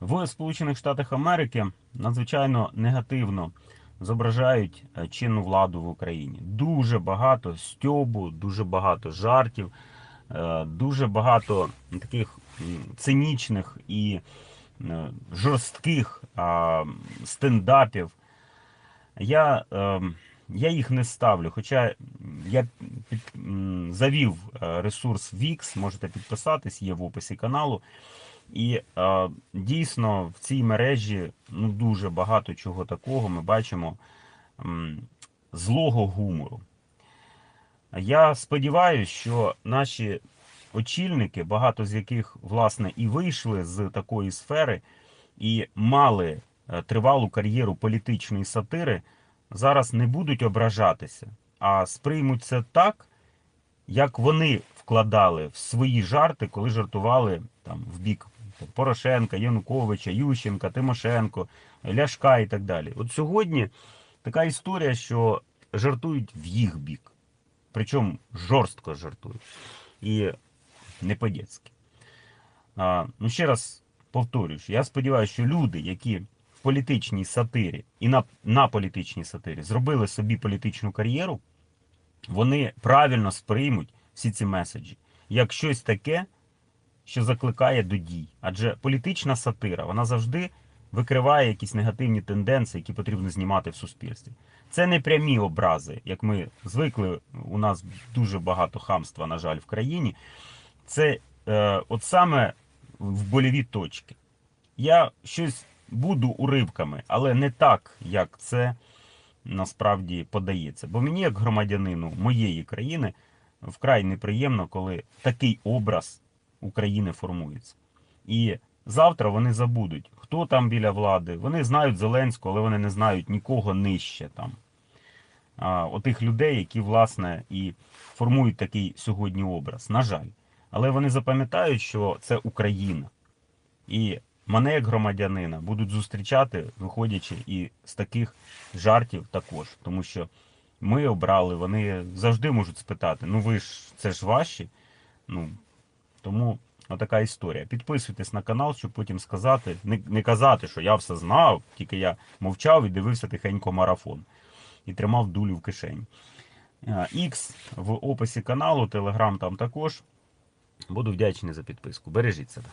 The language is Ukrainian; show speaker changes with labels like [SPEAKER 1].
[SPEAKER 1] В Сполучених Штатах Америки надзвичайно негативно зображають е, чинну владу в Україні. Дуже багато стьобу, дуже багато жартів, е, дуже багато таких цинічних і е, жорстких стендапів. Я, я їх не ставлю, хоча я завів ресурс VIX, можете підписатись, є в описі каналу. І е, дійсно в цій мережі ну, дуже багато чого такого ми бачимо м, злого гумору. Я сподіваюся, що наші очільники, багато з яких власне і вийшли з такої сфери, і мали е, тривалу кар'єру політичної сатири, зараз не будуть ображатися, а сприймуть це так, як вони вкладали в свої жарти, коли жартували там в бік Порошенка, Януковича, Ющенка, Тимошенко, Ляшка і так далі. От сьогодні така історія, що жартують в їх бік. Причому жорстко жартують. І не по-дєцьки. Ну, ще раз повторюю, я сподіваюся, що люди, які в політичній сатирі і на, на політичній сатирі зробили собі політичну кар'єру, вони правильно сприймуть всі ці меседжі як щось таке, що закликає до дій. Адже політична сатира вона завжди викриває якісь негативні тенденції, які потрібно знімати в суспільстві. Це не прямі образи, як ми звикли. У нас дуже багато хамства, на жаль, в країні. Це е, от саме в больові точки. Я щось буду уривками, але не так, як це насправді подається. Бо мені, як громадянину моєї країни, вкрай неприємно, коли такий образ України формується. І завтра вони забудуть, хто там біля влади. Вони знають Зеленського, але вони не знають нікого нижче там. А, отих людей, які, власне, і формують такий сьогодні образ. На жаль. Але вони запам'ятають, що це Україна. І мене, як громадянина, будуть зустрічати, виходячи і з таких жартів також. Тому що ми обрали, вони завжди можуть спитати: ну ви ж це ж ваші. Ну, тому отака історія. Підписуйтесь на канал, щоб потім сказати, не, не казати, що я все знав, тільки я мовчав і дивився тихенько марафон і тримав дулю в кишені. Ікс в описі каналу, Телеграм там також. Буду вдячний за підписку. Бережіть себе.